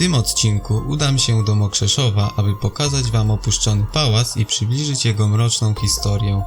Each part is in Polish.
tym odcinku udam się do Mokrzeszowa, aby pokazać Wam opuszczony pałac i przybliżyć jego mroczną historię.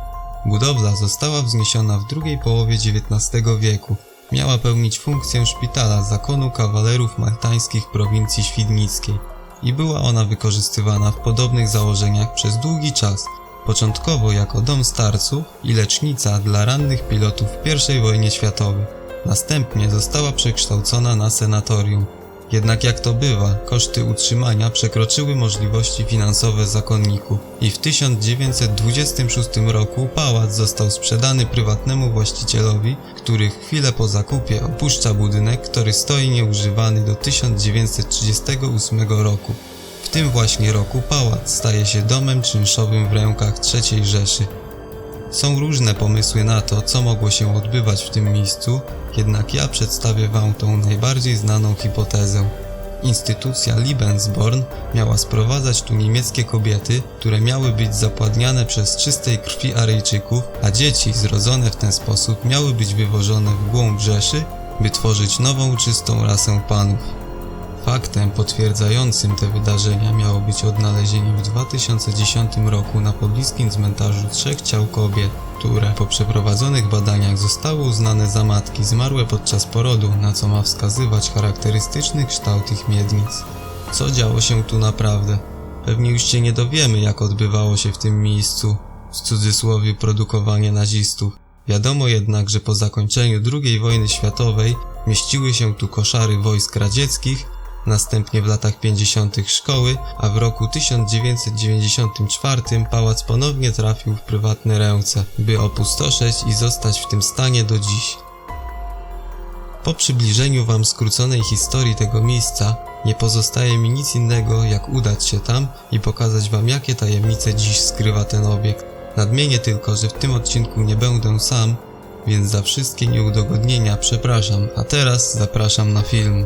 Budowla została wzniesiona w drugiej połowie XIX wieku. Miała pełnić funkcję szpitala zakonu kawalerów maltańskich prowincji świdnickiej i była ona wykorzystywana w podobnych założeniach przez długi czas, początkowo jako dom starców i lecznica dla rannych pilotów w I wojnie światowej. Następnie została przekształcona na senatorium. Jednak jak to bywa, koszty utrzymania przekroczyły możliwości finansowe zakonników i w 1926 roku pałac został sprzedany prywatnemu właścicielowi, który chwilę po zakupie opuszcza budynek, który stoi nieużywany do 1938 roku. W tym właśnie roku pałac staje się domem czynszowym w rękach III Rzeszy. Są różne pomysły na to, co mogło się odbywać w tym miejscu, jednak ja przedstawię Wam tą najbardziej znaną hipotezę. Instytucja Lebensborn miała sprowadzać tu niemieckie kobiety, które miały być zapładniane przez czystej krwi Aryjczyków, a dzieci zrodzone w ten sposób miały być wywożone w głąb Rzeszy, by tworzyć nową czystą rasę panów. Faktem potwierdzającym te wydarzenia miało być odnalezienie w 2010 roku na pobliskim cmentarzu trzech ciał kobiet, które po przeprowadzonych badaniach zostały uznane za matki zmarłe podczas porodu, na co ma wskazywać charakterystyczny kształt ich miednic. Co działo się tu naprawdę? Pewnie już się nie dowiemy, jak odbywało się w tym miejscu, w cudzysłowie produkowanie nazistów. Wiadomo jednak, że po zakończeniu II wojny światowej mieściły się tu koszary wojsk radzieckich, następnie w latach 50. szkoły, a w roku 1994 pałac ponownie trafił w prywatne ręce, by opustoszeć i zostać w tym stanie do dziś. Po przybliżeniu Wam skróconej historii tego miejsca, nie pozostaje mi nic innego, jak udać się tam i pokazać Wam, jakie tajemnice dziś skrywa ten obiekt. Nadmienię tylko, że w tym odcinku nie będę sam, więc za wszystkie nieudogodnienia przepraszam, a teraz zapraszam na film.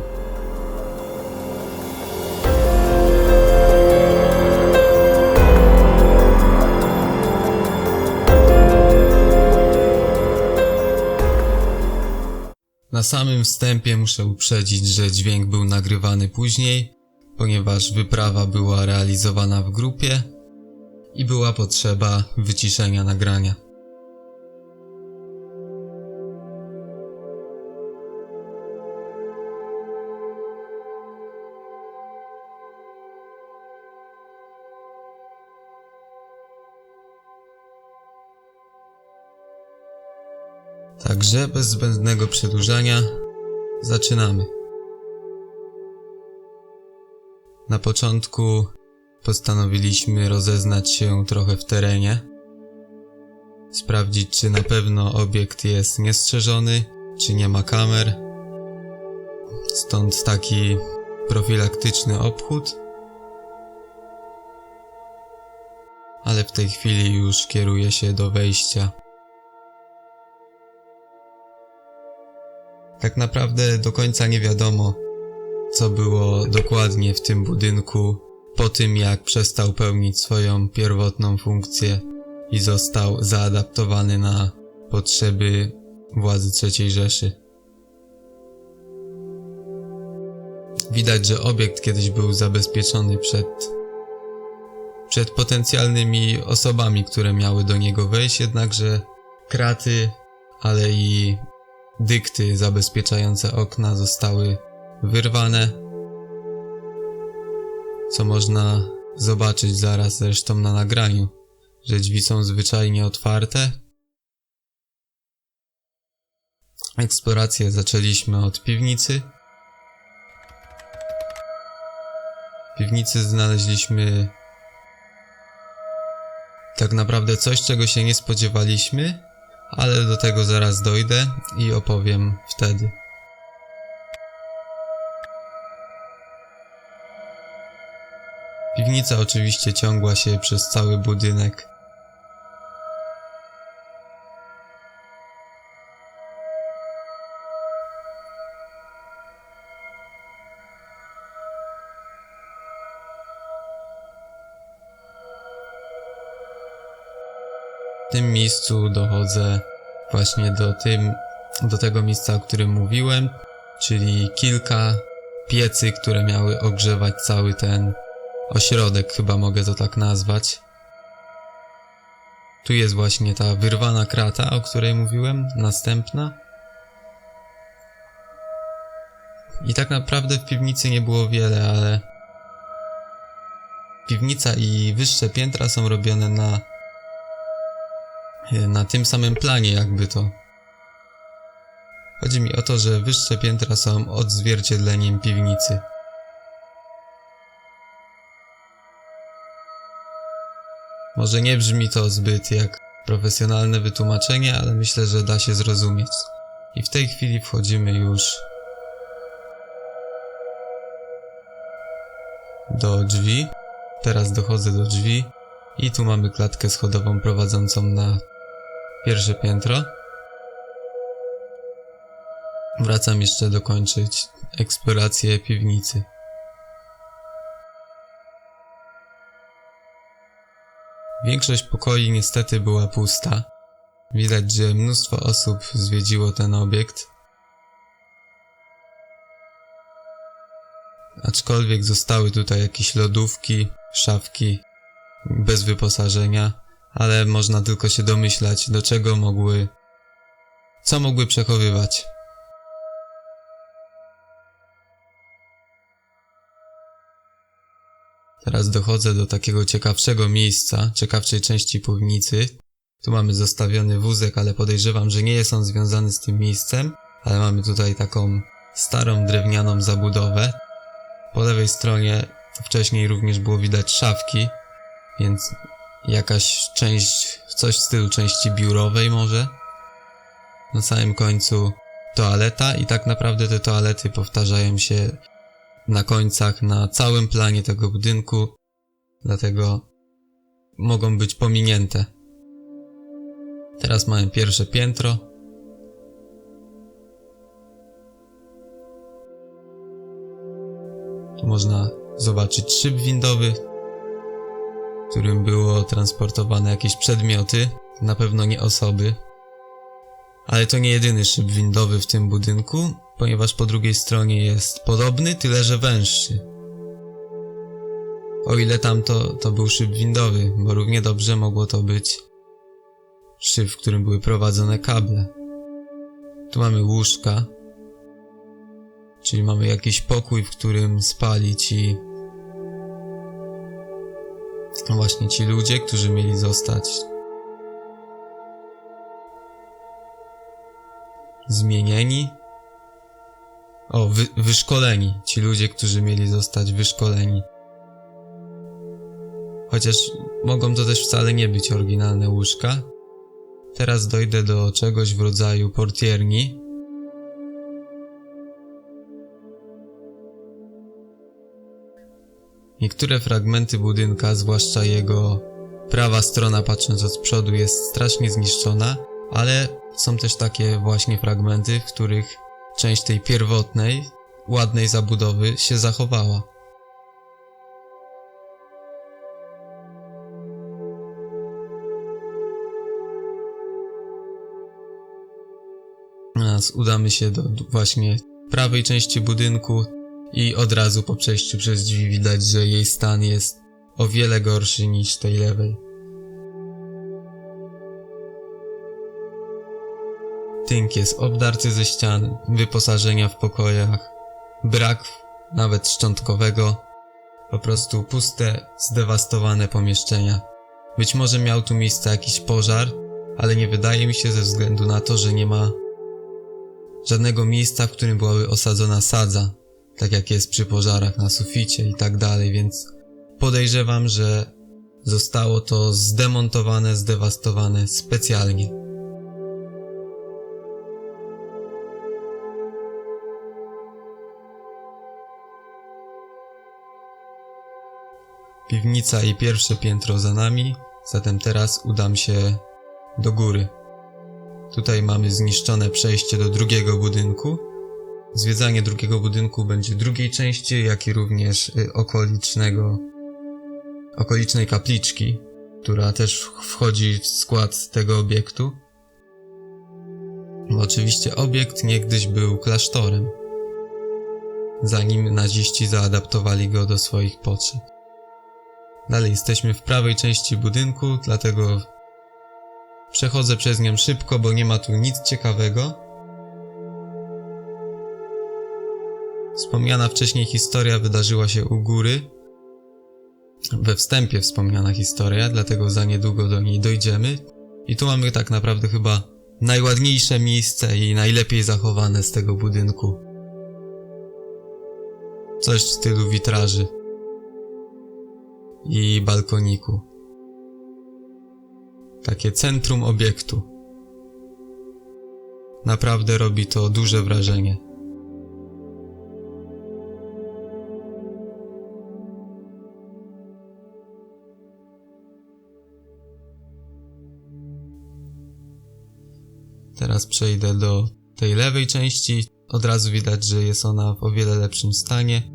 Na samym wstępie muszę uprzedzić, że dźwięk był nagrywany później, ponieważ wyprawa była realizowana w grupie i była potrzeba wyciszenia nagrania. Także bez zbędnego przedłużania zaczynamy. Na początku postanowiliśmy rozeznać się trochę w terenie, sprawdzić czy na pewno obiekt jest niestrzeżony, czy nie ma kamer. Stąd taki profilaktyczny obchód. Ale w tej chwili już kieruję się do wejścia. Tak naprawdę do końca nie wiadomo, co było dokładnie w tym budynku po tym, jak przestał pełnić swoją pierwotną funkcję i został zaadaptowany na potrzeby władzy III Rzeszy. Widać, że obiekt kiedyś był zabezpieczony przed, przed potencjalnymi osobami, które miały do niego wejść, jednakże kraty, ale i Dykty zabezpieczające okna zostały wyrwane, co można zobaczyć zaraz zresztą na nagraniu, że drzwi są zwyczajnie otwarte. Eksplorację zaczęliśmy od piwnicy. W piwnicy znaleźliśmy tak naprawdę coś, czego się nie spodziewaliśmy, ale do tego zaraz dojdę i opowiem wtedy. Piwnica oczywiście ciągła się przez cały budynek. W tym miejscu dochodzę właśnie do tym, do tego miejsca, o którym mówiłem, czyli kilka piecy, które miały ogrzewać cały ten ośrodek, chyba mogę to tak nazwać. Tu jest właśnie ta wyrwana krata, o której mówiłem, następna. I tak naprawdę w piwnicy nie było wiele, ale piwnica i wyższe piętra są robione na na tym samym planie jakby to. Chodzi mi o to, że wyższe piętra są odzwierciedleniem piwnicy. Może nie brzmi to zbyt jak profesjonalne wytłumaczenie, ale myślę, że da się zrozumieć. I w tej chwili wchodzimy już do drzwi. Teraz dochodzę do drzwi i tu mamy klatkę schodową prowadzącą na pierwsze piętro. Wracam jeszcze dokończyć eksplorację piwnicy. Większość pokoi niestety była pusta. Widać, że mnóstwo osób zwiedziło ten obiekt. Aczkolwiek zostały tutaj jakieś lodówki, szafki bez wyposażenia, ale można tylko się domyślać, do czego mogły, co mogły przechowywać. Teraz dochodzę do takiego ciekawszego miejsca, ciekawszej części piwnicy. Tu mamy zostawiony wózek, ale podejrzewam, że nie jest on związany z tym miejscem, ale mamy tutaj taką starą drewnianą zabudowę. Po lewej stronie wcześniej również było widać szafki, więc jakaś część, coś w stylu części biurowej może. Na samym końcu toaleta i tak naprawdę te toalety powtarzają się na końcach, na całym planie tego budynku, dlatego mogą być pominięte. Teraz mamy pierwsze piętro. Tu można zobaczyć szyb windowy, którym było transportowane jakieś przedmioty, na pewno nie osoby. Ale to nie jedyny szyb windowy w tym budynku, ponieważ po drugiej stronie jest podobny, tyle że węższy. O ile tamto to był szyb windowy, bo równie dobrze mogło to być szyb, w którym były prowadzone kable. Tu mamy łóżka, czyli mamy jakiś pokój, w którym spali ci właśnie ci ludzie, którzy mieli zostać zmienieni. O, wy, wyszkoleni. Ci ludzie, którzy mieli zostać wyszkoleni. Chociaż mogą to też wcale nie być oryginalne łóżka. Teraz dojdę do czegoś w rodzaju portierni. Niektóre fragmenty budynka, zwłaszcza jego prawa strona patrząc od przodu jest strasznie zniszczona, ale są też takie właśnie fragmenty, w których część tej pierwotnej, ładnej zabudowy się zachowała. Teraz udamy się do właśnie prawej części budynku i od razu po przejściu przez drzwi widać, że jej stan jest o wiele gorszy niż tej lewej. Tynk jest obdarty ze ścian, wyposażenia w pokojach, brak nawet szczątkowego, po prostu puste, zdewastowane pomieszczenia. Być może miał tu miejsce jakiś pożar, ale nie wydaje mi się ze względu na to, że nie ma żadnego miejsca, w którym byłaby osadzona sadza, tak jak jest przy pożarach na suficie i tak dalej, więc podejrzewam, że zostało to zdemontowane, zdewastowane specjalnie. Piwnica i pierwsze piętro za nami, zatem teraz udam się do góry. Tutaj mamy zniszczone przejście do drugiego budynku. Zwiedzanie drugiego budynku będzie drugiej części, jak i również y, okolicznego, okolicznej kapliczki, która też wchodzi w skład tego obiektu. Oczywiście obiekt niegdyś był klasztorem. zanim naziści zaadaptowali go do swoich potrzeb. Dalej jesteśmy w prawej części budynku, dlatego przechodzę przez nią szybko, bo nie ma tu nic ciekawego. Wspomniana wcześniej historia wydarzyła się u góry. We wstępie wspomniana historia, dlatego za niedługo do niej dojdziemy. I tu mamy tak naprawdę chyba najładniejsze miejsce i najlepiej zachowane z tego budynku. Coś w stylu witraży i balkoniku. Takie centrum obiektu. Naprawdę robi to duże wrażenie. Teraz przejdę do tej lewej części. Od razu widać, że jest ona w o wiele lepszym stanie.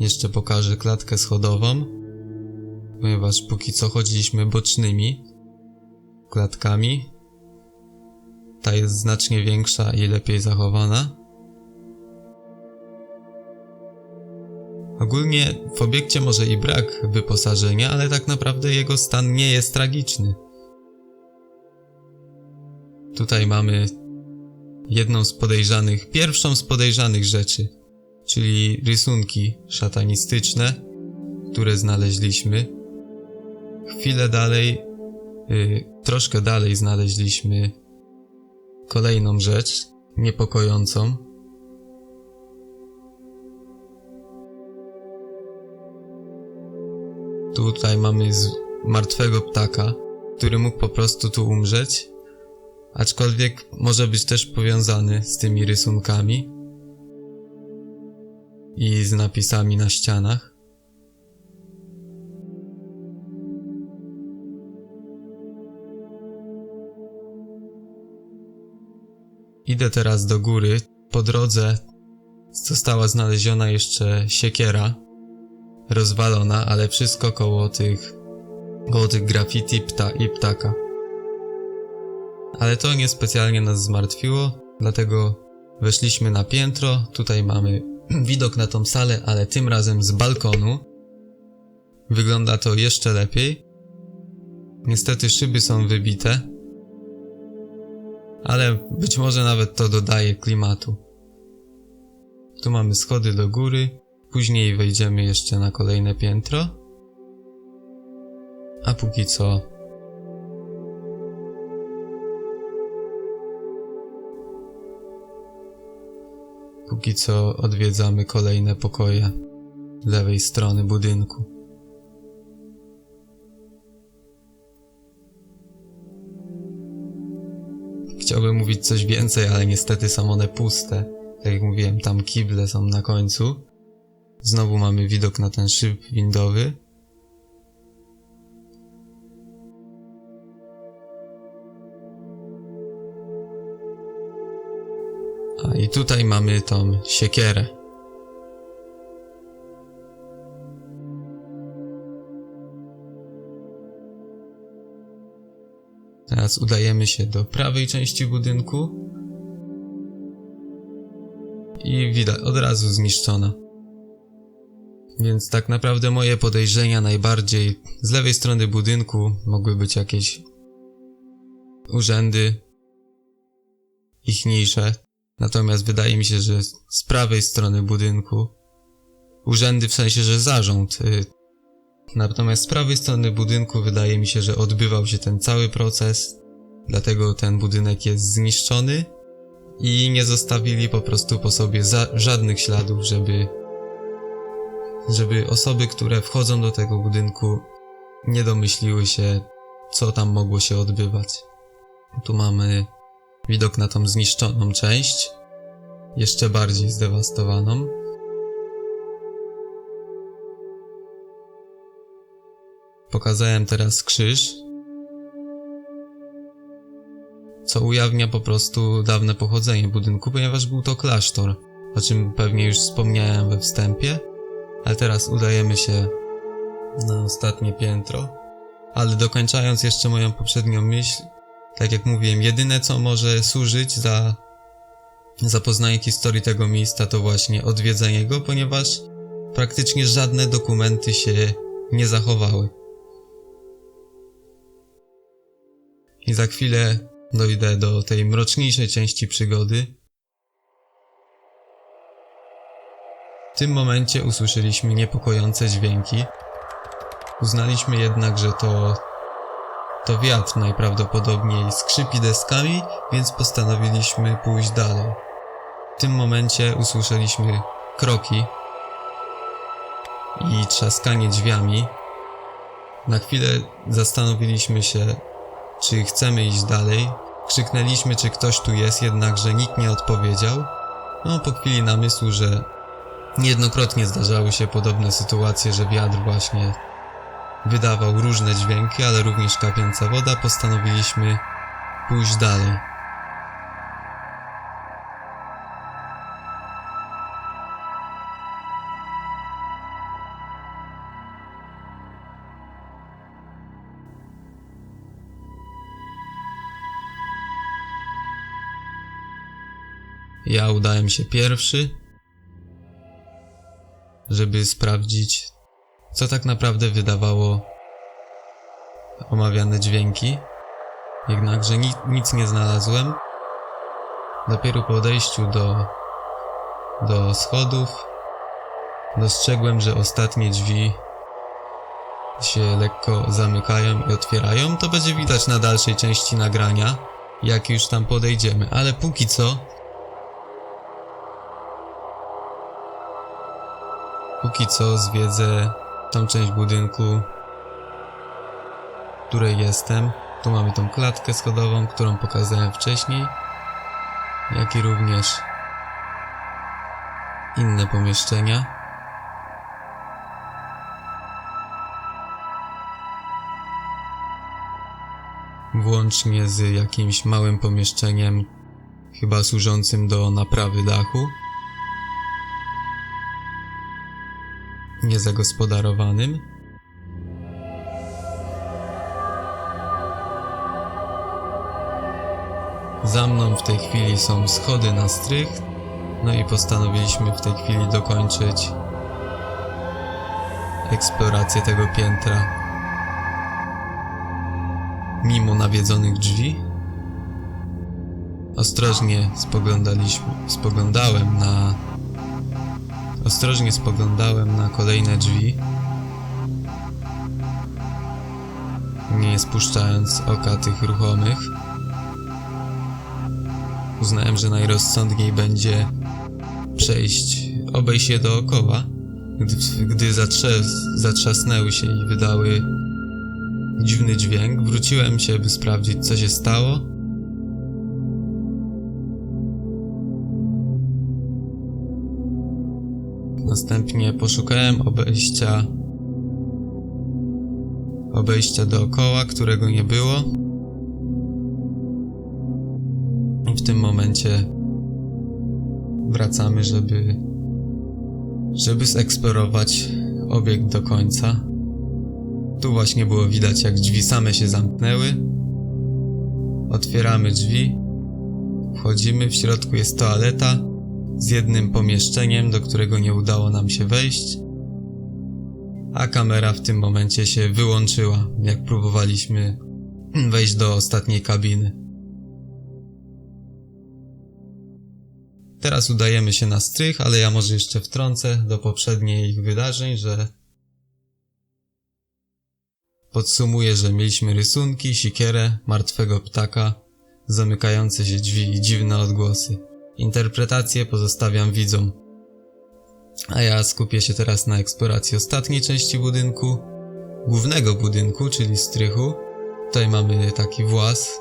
Jeszcze pokażę klatkę schodową, ponieważ póki co chodziliśmy bocznymi klatkami. Ta jest znacznie większa i lepiej zachowana. Ogólnie w obiekcie może i brak wyposażenia, ale tak naprawdę jego stan nie jest tragiczny. Tutaj mamy jedną z podejrzanych, pierwszą z podejrzanych rzeczy, czyli rysunki szatanistyczne, które znaleźliśmy. Chwilę dalej, yy, troszkę dalej znaleźliśmy kolejną rzecz niepokojącą. Tutaj mamy martwego ptaka, który mógł po prostu tu umrzeć, aczkolwiek może być też powiązany z tymi rysunkami i z napisami na ścianach. Idę teraz do góry. Po drodze została znaleziona jeszcze siekiera, rozwalona, ale wszystko koło tych, koło tych graffiti pta i ptaka. Ale to niespecjalnie nas zmartwiło, dlatego weszliśmy na piętro. Tutaj mamy widok na tą salę, ale tym razem z balkonu. Wygląda to jeszcze lepiej. Niestety szyby są wybite, ale być może nawet to dodaje klimatu. Tu mamy schody do góry, później wejdziemy jeszcze na kolejne piętro. A póki co Póki co odwiedzamy kolejne pokoje lewej strony budynku. Chciałbym mówić coś więcej, ale niestety są one puste. Tak jak mówiłem, tam kible są na końcu. Znowu mamy widok na ten szyb windowy. Tutaj mamy tą siekierę. Teraz udajemy się do prawej części budynku. I widać, od razu zniszczona. Więc tak naprawdę moje podejrzenia najbardziej z lewej strony budynku mogły być jakieś urzędy ichniejsze. Natomiast wydaje mi się, że z prawej strony budynku urzędy w sensie, że zarząd. y, Natomiast z prawej strony budynku wydaje mi się, że odbywał się ten cały proces, dlatego ten budynek jest zniszczony i nie zostawili po prostu po sobie żadnych śladów, żeby żeby osoby, które wchodzą do tego budynku nie domyśliły się, co tam mogło się odbywać. Tu mamy widok na tą zniszczoną część, jeszcze bardziej zdewastowaną. Pokazałem teraz krzyż, co ujawnia po prostu dawne pochodzenie budynku, ponieważ był to klasztor, o czym pewnie już wspomniałem we wstępie, ale teraz udajemy się na ostatnie piętro. Ale dokończając jeszcze moją poprzednią myśl, tak jak mówiłem, jedyne co może służyć za zapoznanie historii tego miejsca to właśnie odwiedzenie go, ponieważ praktycznie żadne dokumenty się nie zachowały. I za chwilę dojdę do tej mroczniejszej części przygody. W tym momencie usłyszeliśmy niepokojące dźwięki. Uznaliśmy jednak, że to to wiatr najprawdopodobniej skrzypi deskami, więc postanowiliśmy pójść dalej. W tym momencie usłyszeliśmy kroki i trzaskanie drzwiami. Na chwilę zastanowiliśmy się, czy chcemy iść dalej. Krzyknęliśmy, czy ktoś tu jest, jednakże nikt nie odpowiedział. No, po chwili namysłu, że niejednokrotnie zdarzały się podobne sytuacje, że wiatr właśnie wydawał różne dźwięki, ale również kapiąca woda, postanowiliśmy pójść dalej. Ja udałem się pierwszy, żeby sprawdzić, co tak naprawdę wydawało omawiane dźwięki. Jednakże ni nic nie znalazłem. Dopiero po odejściu do, do schodów dostrzegłem, że ostatnie drzwi się lekko zamykają i otwierają. To będzie widać na dalszej części nagrania, jak już tam podejdziemy. Ale póki co Póki co zwiedzę tą część budynku, w której jestem. Tu mamy tą klatkę schodową, którą pokazałem wcześniej, jak i również inne pomieszczenia. Włącznie z jakimś małym pomieszczeniem, chyba służącym do naprawy dachu. Niezagospodarowanym. Za mną w tej chwili są schody na strych, no i postanowiliśmy w tej chwili dokończyć eksplorację tego piętra. Mimo nawiedzonych drzwi, ostrożnie spoglądaliśmy, spoglądałem na Ostrożnie spoglądałem na kolejne drzwi, nie spuszczając oka tych ruchomych. Uznałem, że najrozsądniej będzie przejść, obejść je dookoła, gdy, gdy zatrzas, zatrzasnęły się i wydały dziwny dźwięk. Wróciłem się, by sprawdzić, co się stało. Następnie poszukałem obejścia obejścia dookoła, którego nie było. I w tym momencie wracamy, żeby żeby zeksplorować obiekt do końca. Tu właśnie było widać, jak drzwi same się zamknęły. Otwieramy drzwi. Wchodzimy, w środku jest toaleta z jednym pomieszczeniem, do którego nie udało nam się wejść, a kamera w tym momencie się wyłączyła, jak próbowaliśmy wejść do ostatniej kabiny. Teraz udajemy się na strych, ale ja może jeszcze wtrącę do poprzednich wydarzeń, że podsumuję, że mieliśmy rysunki, sikierę, martwego ptaka, zamykające się drzwi i dziwne odgłosy. Interpretację pozostawiam widzom. A ja skupię się teraz na eksploracji ostatniej części budynku, głównego budynku, czyli strychu. Tutaj mamy taki włas,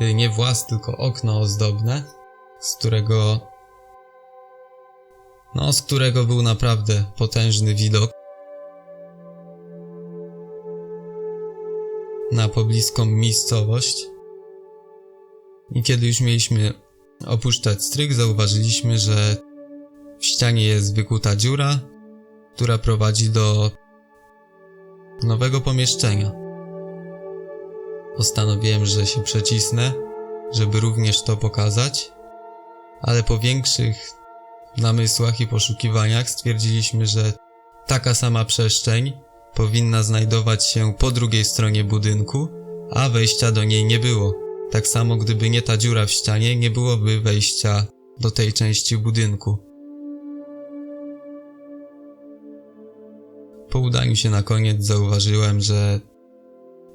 y, nie włas, tylko okno ozdobne, z którego no, z którego był naprawdę potężny widok na pobliską miejscowość. I kiedy już mieliśmy opuszczać strych, zauważyliśmy, że w ścianie jest wykuta dziura, która prowadzi do nowego pomieszczenia. Postanowiłem, że się przecisnę, żeby również to pokazać. ale po większych namysłach i poszukiwaniach stwierdziliśmy, że taka sama przestrzeń powinna znajdować się po drugiej stronie budynku, a wejścia do niej nie było. Tak samo gdyby nie ta dziura w ścianie, nie byłoby wejścia do tej części budynku. Po udaniu się na koniec zauważyłem, że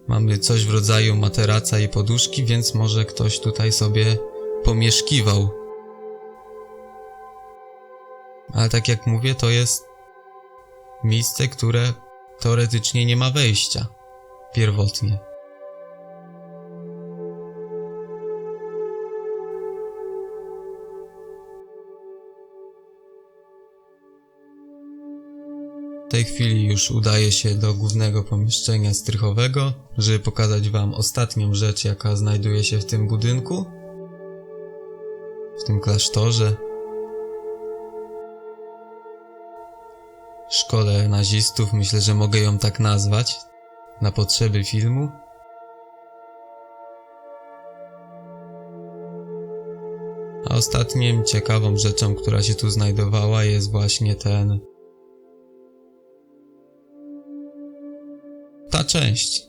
mamy coś w rodzaju materaca i poduszki, więc może ktoś tutaj sobie pomieszkiwał. Ale tak jak mówię, to jest miejsce, które teoretycznie nie ma wejścia. Pierwotnie. Tej chwili już udaję się do głównego pomieszczenia strychowego, żeby pokazać Wam ostatnią rzecz, jaka znajduje się w tym budynku, w tym klasztorze, szkole nazistów, myślę, że mogę ją tak nazwać, na potrzeby filmu. A ostatnim ciekawą rzeczą, która się tu znajdowała, jest właśnie ten część.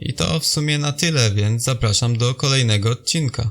I to w sumie na tyle, więc zapraszam do kolejnego odcinka.